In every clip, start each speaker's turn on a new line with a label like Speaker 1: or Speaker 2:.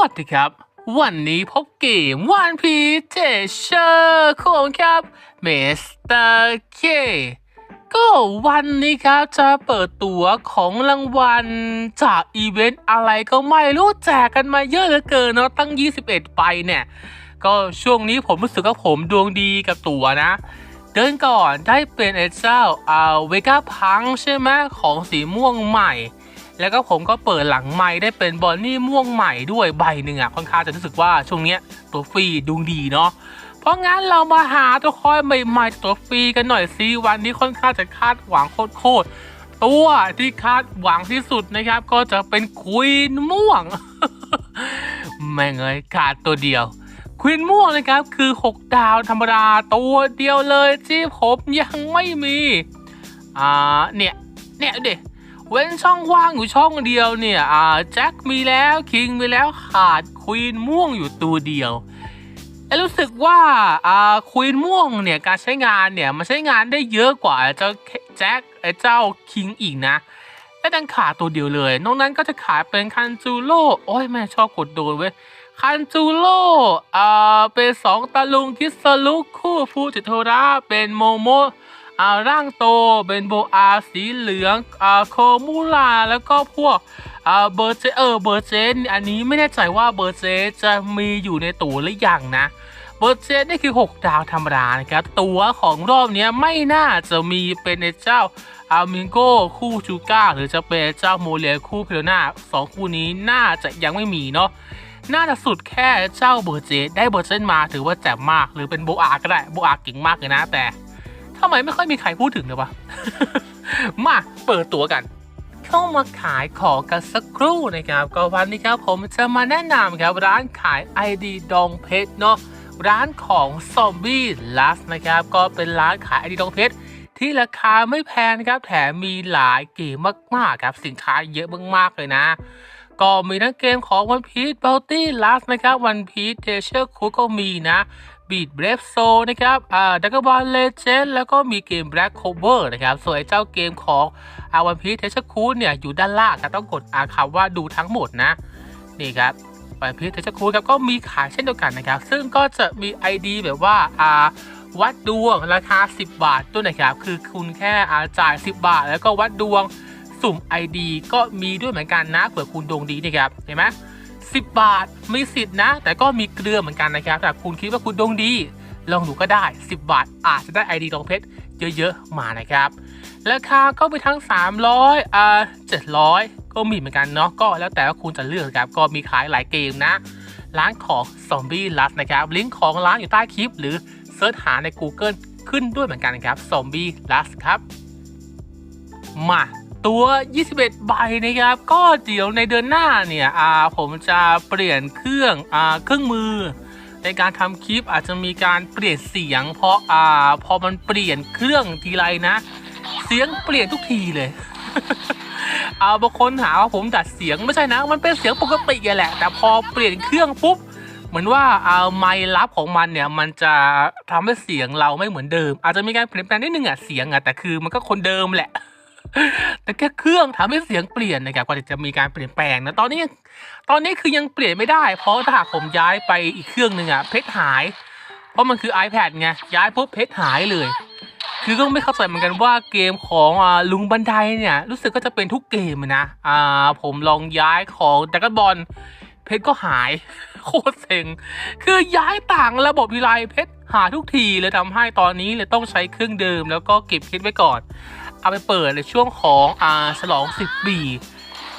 Speaker 1: วัสดีครับ วันนี้พบเกมวันพีเจเชอร์ของครับเมสเตอร์เคก็วันนี้ครับจะเปิดตัวของรางวัลจากอีเวนต์อะไรก็ไม่รู้แจกกันมาเยอะเหลือเกินเนาะตั้ง 21 ไปเนี่ย ก็ช่วงนี้ผมรู้สึกว่าผมดวงดีกับตัวนะ เดินก่อนได้เป็นไอ้เจ้าอ่าเวก้าพังใช่ไหมของสีม่วงใหม่ แล้วก็ผมก็เปิดหลังไม้ได้เป็นบอนนี่ม่วงใหม่ด้วยใบหนึ่งอะค่อนข้างจะรู้สึกว่าช่วงเนี้ยตัวฟรีดวงดีเนาะเพราะงั้นเรามาหาตัวคอยใหม่ๆตัวฟรีกันหน่อยสิวันนี้ค่อนข้างจะคาดหวังโคตรๆตัวที่คาดหวังที่สุดนะครับ ก็จะเป็นควีนม่วงแม่งเอ้ยขาดตัวเดียวควีนม่วงนะครับคือ 6 ดาวธรรมดาตัวเดียวเลยที่ผมยังไม่มี อ่าเนี่ย เนี่ยเด็ เว้นช่องว่างอยู่ช่องเดียวเนี่ยอ่าแจ็คมีแล้วคิงมีแล้วขาดควีนม่วงอยู่ตัวเดียวแล้วรู้สึกว่าอ่าควีนม่วงเนี่ยการใช้งานเนี่ยมันใช้งานได้เยอะกว่าเจ้าแจ็คไอ้เจ้าคิงอีกนะและดันขาดตัวเดียวเลยนอกนั้นก็จะขายเป็นคันจูโร่โอ้ยแม่ชอบกดโดนเว้ยคันจูโร่อ่าเป็นสองตะลุงคิสลุคู่ฟูจิโทระเป็นโมโม อ่าร่างโตเป็นโบอาสีเหลืองอ่าโคมูราแล้วก็พวกอ่าเบอร์เจเออเบอร์เจนอันนี้ไม่แน่ใจว่าเบอร์เจจะมีอยู่ในตัวหรือยังนะเบอร์เจนนี่คือ 6 ดาวธรรมดานะครับ ตัวของรอบนี้ไม่น่าจะมีเป็นเจ้าอามิงโก้คู่จูก้า หรือจะเป็นเจ้าโมเลคู่เพลนาสองคู่นี้น่าจะยังไม่มีเนาะน่าจะสุดแค่เจ้าเบอร์เจได้เบอร์เจนมาถือว่าแจ่มมาก หรือเป็นโบอาก็ได้โบอาเก่งมากเลยนะแต่ ทำไมไม่ค่อยมีใครพูดถึงเลยวะ มาเปิดตัวกัน เข้ามาขายของกันสักครู่นะครับ ก็วันนี้ครับผมจะมาแนะนำครับร้านขาย ID ดองเพชรเนาะร้านของซอมบี้ลัสนะครับ ก็เป็นร้านขาย ID ดองเพชรที่ราคาไม่แพงนะครับ แถมมีหลายเกมมากๆครับ สินค้าเยอะมากๆเลยนะก็มีทั้งเกมของ One Piece Bounty Last นะครับ One Piece Treasure Cruise ก็มีนะ Beat Brave Soul นะครับอ่า Dragon Ball Legend แล้วก็มีเกม Black Clover นะครับ ส่วนไอ้เจ้าเกมของอา One Piece Treasure Cruise เนี่ยอยู่ด้านล่างครับต้องกดอาคำว่าดูทั้งหมดนะ นี่ครับ One Piece Treasure Cruise ครับก็มีขายเช่นเดียวกันนะครับ ซึ่งก็จะมี ID แบบว่าอ่าวัดดวงราคา 10 บาทด้วยนะครับ คือคุณแค่อาจ่าย 10 บาท แล้วก็วัดดวงสุ่ม ID ก็มีด้วยเหมือนกันนะเผื่อคุณดวงดีนะครับ เห็นไหม 10 บาทมีสิทธิ์นะ แต่ก็มีเกลือเหมือนกันนะครับแต่คุณคิดว่าคุณดวงดี ลองดูก็ได้ 10 บาท อาจจะได้ ID ทองเพชรเยอะๆมานะครับราคาก็ไปทั้ง 300อ่า700 ก็มีเหมือนกันเนาะก็แล้วแต่ว่าคุณจะเลือกครับก็มีขายหลายเกมนะ ร้านของ Zombie Lust นะครับลิงก์ของร้านอยู่ใต้คลิป หรือเซิร์ชหาใน Google ขึ้นด้วยเหมือนกันครับ Zombie Lust ครับมา ตัว 21 ใบนะครับ ก็เดี๋ยวในเดือนหน้าเนี่ยอ่าผมจะเปลี่ยนเครื่องอ่าเครื่องมือ ในการทำคลิปอาจจะมีการเปลี่ยนเสียง เพราะอ่าพอมันเปลี่ยนเครื่องทีไรนะ เสียงเปลี่ยนทุกทีเลยเอาบางคนหาว่าผมดัดเสียงไม่ใช่นะ มันเป็นเสียงปกติแหละ แต่พอเปลี่ยนเครื่องปุ๊บเหมือนว่าเอาไมค์ลับของมันเนี่ยมันจะทำให้เสียงเราไม่เหมือนเดิม อาจจะมีการเปลี่ยนแปลงนิดนึงอะเสียงอะแต่คือมันก็คนเดิมแหละ แต่แค่เครื่องทำให้เสียงเปลี่ยนนะครับกว่าจะมีการเปลี่ยนแปลงนะตอนนี้ตอนนี้คือยังเปลี่ยนไม่ได้ เพราะถ้าหากผมย้ายไปอีกเครื่องหนึ่งอะเพชรหาย เพราะมันคือ iPad ไงย้ายปุ๊บเพชรหายเลย คือก็ไม่เข้าใจเหมือนกันว่าเกมของอลุงบันไดเนี่ยรู้สึกก็จะเป็นทุกเกมนะอ่าผมลองย้ายของดักบอลเพชรก็หายโคตรเซ็งคือย้ายต่างระบบวิไลเพชรหาทุกทีเลยทำให้ตอนนี้เลยต้องใช้เครื่องเดิมแล้วก็เก็บเพชรไว้ก่อน เอาไปเปิดในช่วงของอ่าฉลอง 10 ปี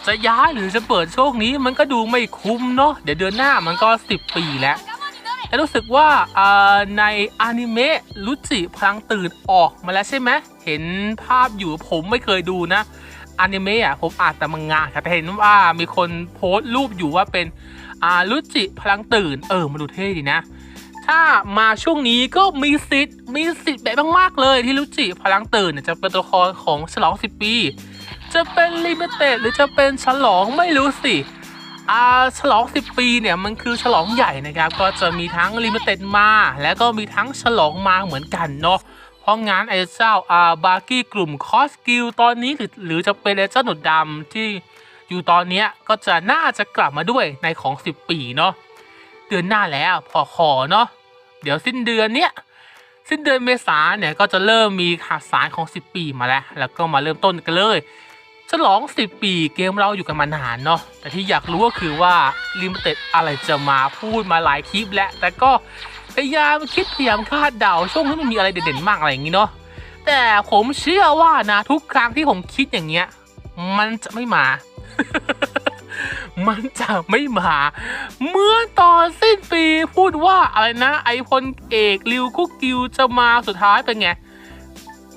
Speaker 1: จะย้ายหรือจะเปิดช่วงนี้มันก็ดูไม่คุ้มเนาะเดี๋ยวเดือนหน้ามันก็ 10 ปีแล้วแต่รู้สึกว่าอ่าในอนิเมะรุจิพลังตื่นออกมาแล้วใช่ไหมเห็นภาพอยู่ผมไม่เคยดูนะอนิเมะอะผมอ่านแต่มังงะแต่เห็นว่ามีคนโพสต์รูปอยู่ว่าเป็นอ่ารุจิพลังตื่น เออมาดูเท่ดีนะ ถ้ามาช่วงนี้ก็มีสิทธิ์มีสิทธิ์แบบมากๆเลยที่รุจิพลังตื่นเนี่ยจะเป็นตัวละครของฉลอง 10 ปี จะเป็นลิมิเต็ดหรือจะเป็นฉลองไม่รู้สิอ่าฉลอง 10 ปีเนี่ยมันคือฉลองใหญ่นะครับ ก็จะมีทั้งลิมิเต็ดมา แล้วก็มีทั้งฉลองมาเหมือนกันเนาะเพราะงั้นไอ้เจ้าอ่าบาร์กี้กลุ่มคอสกิลตอนนี้หรือหรือจะเป็นไอ้เจ้าหนวดดำที่อยู่ตอนนี้ก็จะน่าจะกลับมาด้วยในของ 10 ปีเนาะ ดือนหน้าแล้วพอขอเนาะเดี๋ยวสิ้นเดือนเนี้ยสิ้นเดือนเมษาเนี่ยก็จะเริ่มมีข่าวสารของ 10 ปีมาแล้ว แล้วก็มาเริ่มต้นกันเลยฉลอง 10 ปีเกมเราอยู่กันมานานเนาะแต่ที่อยากรู้ก็คือว่าลิมิเต็ดอะไรจะมาพูดมาหลายคลิปแล้วแต่ก็พยายามคิดพยายามคาดเดาช่วงนี้มันมีอะไรเด่นๆมากอะไรอย่างงี้เนาะแต่ผมเชื่อว่านะทุกครั้งที่ผมคิดอย่างเงี้ย มันจะไม่มา มันจะไม่มา เมื่อตอนสิ้นปีพูดว่าอะไรนะ ไอพลเอกริวคุกกิวจะมาสุดท้ายเป็นไง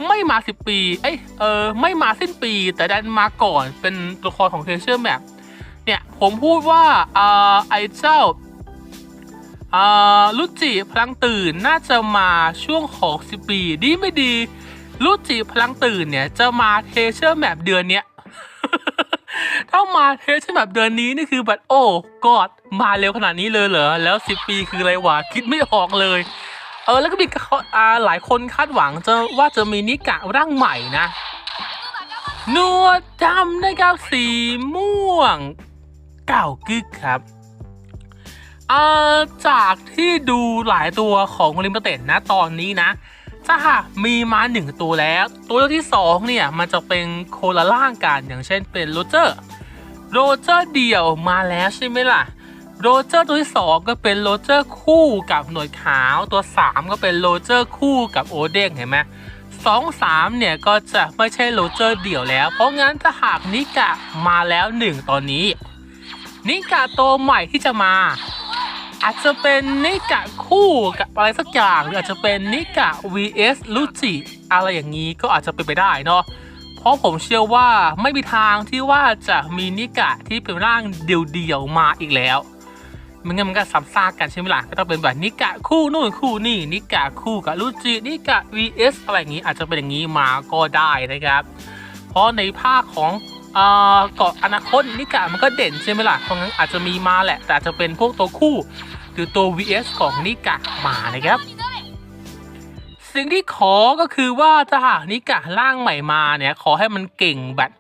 Speaker 1: ไม่มาสิบปี เอ้ยเออไม่มาสิ้นปี แต่ดันมาก่อนเป็นตัวละครของเทเชอร์แมปเนี่ย ผมพูดว่าอ่าไอเจ้าอ่าลุจิพลังตื่นน่าจะมาช่วงของสิบปี ดีไม่ดีลุจิพลังตื่นเนี่ย จะมาเทเชอร์แมปเดือนเนี้ย ถ้ามาเทสแบบเดือนนี้นี่คือแบบโอ้กอดมาเร็วขนาดนี้เลยเหรอ แล้วสิบปีคืออะไรวะคิดไม่ออกเลย เออแล้วก็มีอาหลายคนคาดหวังจะว่าจะมีนิกะร่างใหม่นะนวดดำนะครับสีม่วงเก่ากึกครับอ่าจากที่ดูหลายตัวของลิมเต็ดนะตอนนี้นะ ถ้าหากมีมาหนึ่งตัวแล้ว ตัวเลือกที่สองเนี่ยมันจะเป็นโคละล่างกันอย่างเช่นเป็นโรเจอร์โรเจอร์เดี่ยวมาแล้วใช่ไหมล่ะโรเจอร์ตัวที่สองก็เป็นโรเจอร์คู่กับหน่วดขาวตัวสามก็เป็นโรเจอร์คู่กับโอเด้งเห็นไหมสองสามเนี่ยก็จะไม่ใช่โรเจอร์เดี่ยวแล้ว เพราะงั้นถ้าหากนิกะมาแล้วหนึ่งตอนนี้ นิกะตัวใหม่ที่จะมา อาจจะเป็นนิกะคู่กับอะไรสักอย่างหรืออาจจะเป็นนิกะ vs ลูจิอะไรอย่างนี้ก็อาจจะเป็นไปได้เนาะเพราะผมเชื่อว่าไม่มีทางที่ว่าจะมีนิกะที่เป็นร่างเดี่ยวๆมาอีกแล้วมันงั้นมันก็ซ้ำซากกันใช่ไหมล่ะก็ต้องเป็นแบบนิกะคู่นู่นคู่นี่นิกะคู่กับลูจินิกะ vs อะไรอย่างนี้อาจจะเป็นอย่างนี้มาก็ได้นะครับ เพราะในภาคของเกาะอนาคตนิกะมันก็เด่นใช่ไหมล่ะเพราะงั้นอาจจะมีมาแหละ แต่จจะเป็นพวกตัวคู่ รือตัว vs ของนิกะมานะครับ สิ่งที่ขอก็คือว่าถ้าหากนิกะร่างใหม่มาเนี่ย ขอให้มันเก่งแบบ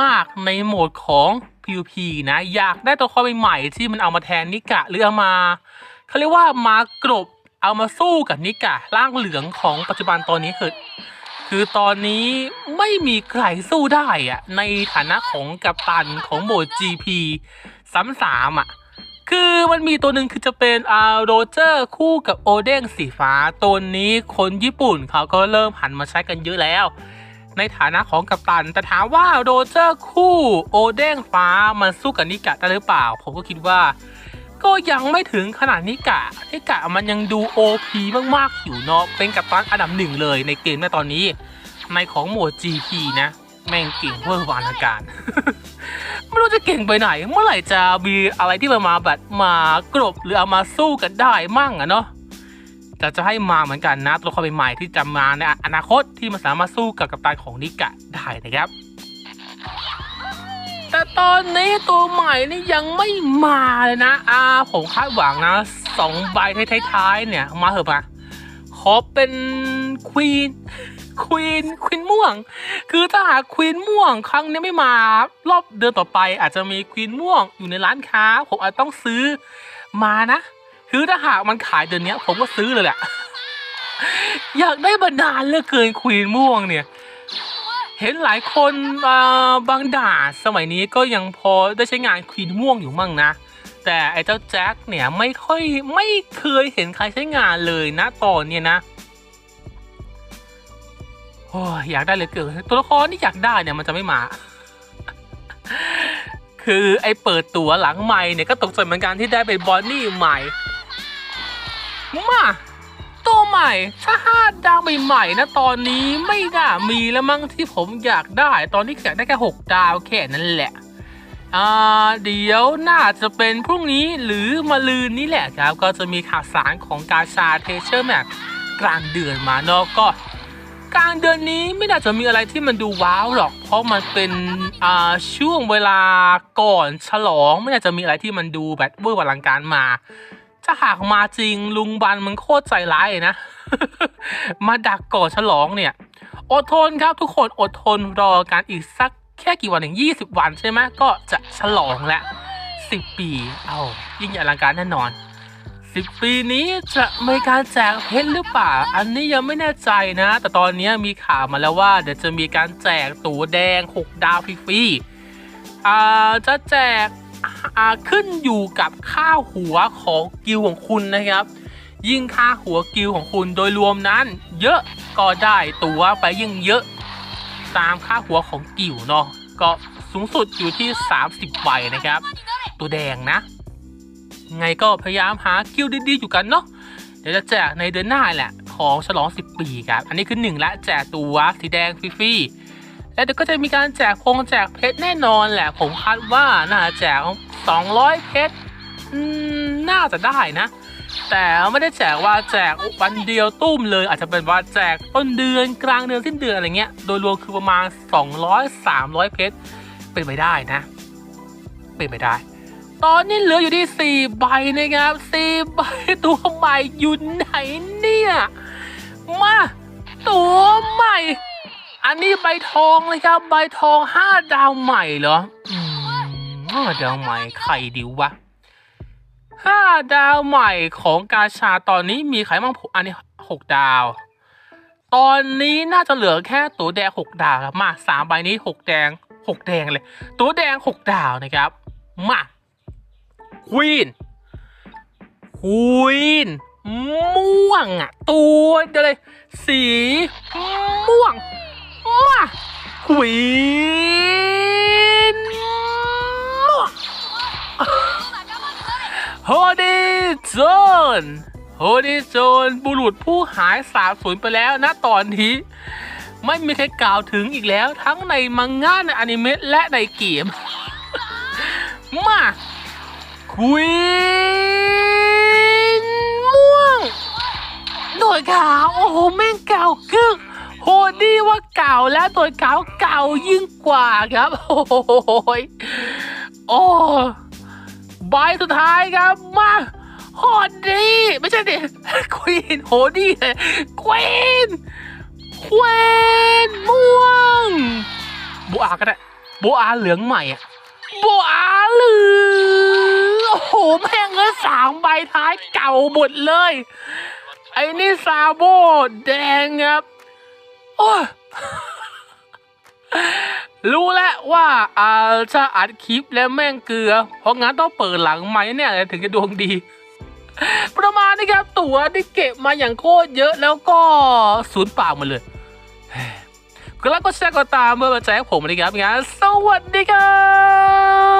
Speaker 1: มากๆในโหมดของ PVP นะ อยากได้ตัวละครใหม่ๆที่มันเอามาแทนนิกะหรือเอามาเขาเรียกว่ามากรบเอามาสู้กับนิกะร่างเหลืองของปัจจุบันตอนนี้คือคือตอนนี้ไม่มีใครสู้ได้อะในฐานะของกัปตันของโหมด GP ซ้ำสามอะ คือมันมีตัวหนึ่งคือจะเป็นอาโรเจอร์คู่กับโอเด้งสีฟ้าตัวนี้คนญี่ปุ่นเขาก็เริ่มหันมาใช้กันเยอะแล้ว ในฐานะของกัปตัน แต่ถามว่าโรเจอร์คู่โอเด้งฟ้ามันสู้กับนิกะได้หรือเปล่า ผมก็คิดว่า ก็ยังไม่ถึงขนาดนิกะนิกะมันยังดู OP มากๆอยู่เนาะเป็นกัปตันอันดับหนึ่งเลยในเกมในตอนนี้ในของโหมด GP นะ แม่งเก่งเวอร์วานอาการ ไม่รู้จะเก่งไปไหน เมื่อไหร่จะมีอะไรที่มันมาแบบมากรบหรือเอามาสู้กันได้มั่งอะเนาะแต่จะให้มาเหมือนกันนะตัวละครใหม่ที่จะมาในอนาคตที่มันสามารถสู้กับกัปตันของนิกะได้นะครับ แต่ตอนนี้ตัวใหม่นี่ยังไม่มาเลยนะอาผมคาดหวังนะสองใบท้ายๆเนี่ยมาเถอะปะขอเป็นควีน ควีนควีนม่วง คือถ้าหากควีนม่วงครั้งนี้ไม่มารอบเดือนต่อไป อาจจะมีควีนม่วงอยู่ในร้านค้า ผมอาจต้องซื้อมานะ คือถ้าหากมันขายเดือนนี้ผมก็ซื้อเลยแหละ อยากได้บรรดาลเหลือเกินควีนม่วงเนี่ย เห็นหลายคนอ่าบางด่าสมัยนี้ก็ยังพอได้ใช้งานควีนม่วงอยู่มั่งนะแต่ไอ้เจ้าแจ็คเนี่ยไม่ค่อยไม่เคยเห็นใครใช้งานเลยนะตอนเนี้ยนะ โอ้ยอยากได้เลยเกินตัวละครที่อยากได้เนี่ยมันจะไม่มา คือไอ้เปิดตัวหลังใหม่เนี่ยก็ตกใจเหมือนกันที่ได้เป็นบอนนี่ใหม่มาตัวใหม่ถ้าห้าดาวใหม่ๆนะตอนนี้ไม่น่ามีแล้วมั้งที่ผมอยากได้ ตอนนี้อยากได้แค่หกดาวแค่นั้นแหละอ่าเดี๋ยวน่าจะเป็นพรุ่งนี้หรือมะลืนนี้แหละครับ ก็จะมีข่าวสารของกาชาเทเชอร์แมปกลางเดือนมาเนาะก็ กลางเดือนนี้ไม่น่าจะมีอะไรที่มันดูว้าวหรอก เพราะมันเป็นอ่าช่วงเวลาก่อนฉลองไม่น่าจะมีอะไรที่มันดูแบบเวอร์วังอลังการมาถ้าหากมาจริงลุงบันมันโคตรใจร้ายนะ มาดักก่อนฉลองเนี่ย อดทนครับทุกคนอดทนรอการอีกสักแค่กี่วันเองยี่สิบวันใช่ไหมก็จะฉลองแล้วสิบปี เอายิ่งใหญ่อลังการแน่นอน สิบปีนี้จะมีการแจกเพชรหรือเปล่า อันนี้ยังไม่แน่ใจนะ แต่ตอนนี้มีข่าวมาแล้วว่าเดี๋ยวจะมีการแจกตั๋วแดงหกดาวฟรีๆอ่าจะแจกอ่าขึ้นอยู่กับค่าหัวของกิลของคุณนะครับ ยิ่งค่าหัวกิลของคุณโดยรวมนั้น เยอะก็ได้ตั๋วไปยิ่งเยอะตามค่าหัวของกิลเนาะก็สูงสุดอยู่ที่ 30ใบนะครับ ตัวแดงนะ ไงก็พยายามหากิลดีๆอยู่กันเนาะเดี๋ยวจะแจกในเดือนหน้าแหละ ของฉลอง 10 ปีครับ อันนี้คือหนึ่งละแจกตัวสีแดงฟรีๆแล้วเดี๋ยวก็จะมีการแจกพงแจกเพชรแน่นอนแหละ ผมคาดว่าน่าจะแจก 200 เพชรน่าจะได้นะ แต่ไม่ได้แจกว่าแจกวันเดียวตุ้มเลย อาจจะเป็นว่าแจกต้นเดือนกลางเดือนสิ้นเดือนอะไรเงี้ย โดยรวมคือประมาณ 200 300 เพชรเป็นไปได้นะ เป็นไปได้ ตอนนี้เหลืออยู่ที่ 4 ใบนะครับ4ใบตัวใหม่อยู่ไหนเนี่ย มาตัวใหม่ อันนี้ใบทองเลยครับ ใบทอง 5 ดาวใหม่เหรอห้าดาวใหม่ใครดิววะห้าดาวใหม่ของกาชาตอนนี้มีใครบ้างอันนี้หกดาว ตอนนี้น่าจะเหลือแค่ตัวแดงหกดาวครับมาสามใบนี้หกแดงหกแดงเลย ตัวแดงหกดาวนะครับ มา ควีนควีนม่วงอะ ตัวเดียวเลย สีม่วงมาควีนม่วงโฮดีโจนโฮดีโจนบุรุษผู้หายสาบสูญไปแล้วนะตอนนี้ไม่มีใครกล่าวถึงอีกแล้วทั้งในมังงะในอนิเมะและในเกม มา ควีนม่วงหน่วยขาวโอ้โหแม่งเก่ากึกโฮดี้ว่าเก่าแล้วตัวขาวเก่ายิ่งกว่าครับ โอ้โหยโอ้ใบสุดท้ายครับมาฮอดดีไม่ใช่ดิควีนโฮดี้เลยควีนควีนม่วงโบอาก็ได้โบอาเหลืองใหม่อะ บอาเหลือโอ้โหแม่งเอ้ยสามใบท้ายเก่าหมดเลย ไอ้นี่ซาโบแดงครับโอ้ยรู้แล้วว่าอาจะอัดคลิปแล้วแม่งเกลือ เพราะงั้นต้องเปิดหลังไหมเนี่ยถึงจะดวงดี ประมาณนี้ครับตั๋วที่เก็บมาอย่างโคตรเยอะแล้วก็ศูนย์เปล่าหมดเลย ก็แล้วก็แชร์ก็ตามเมื่อมาแจ้งผมนะครับงั้นสวัสดีครับ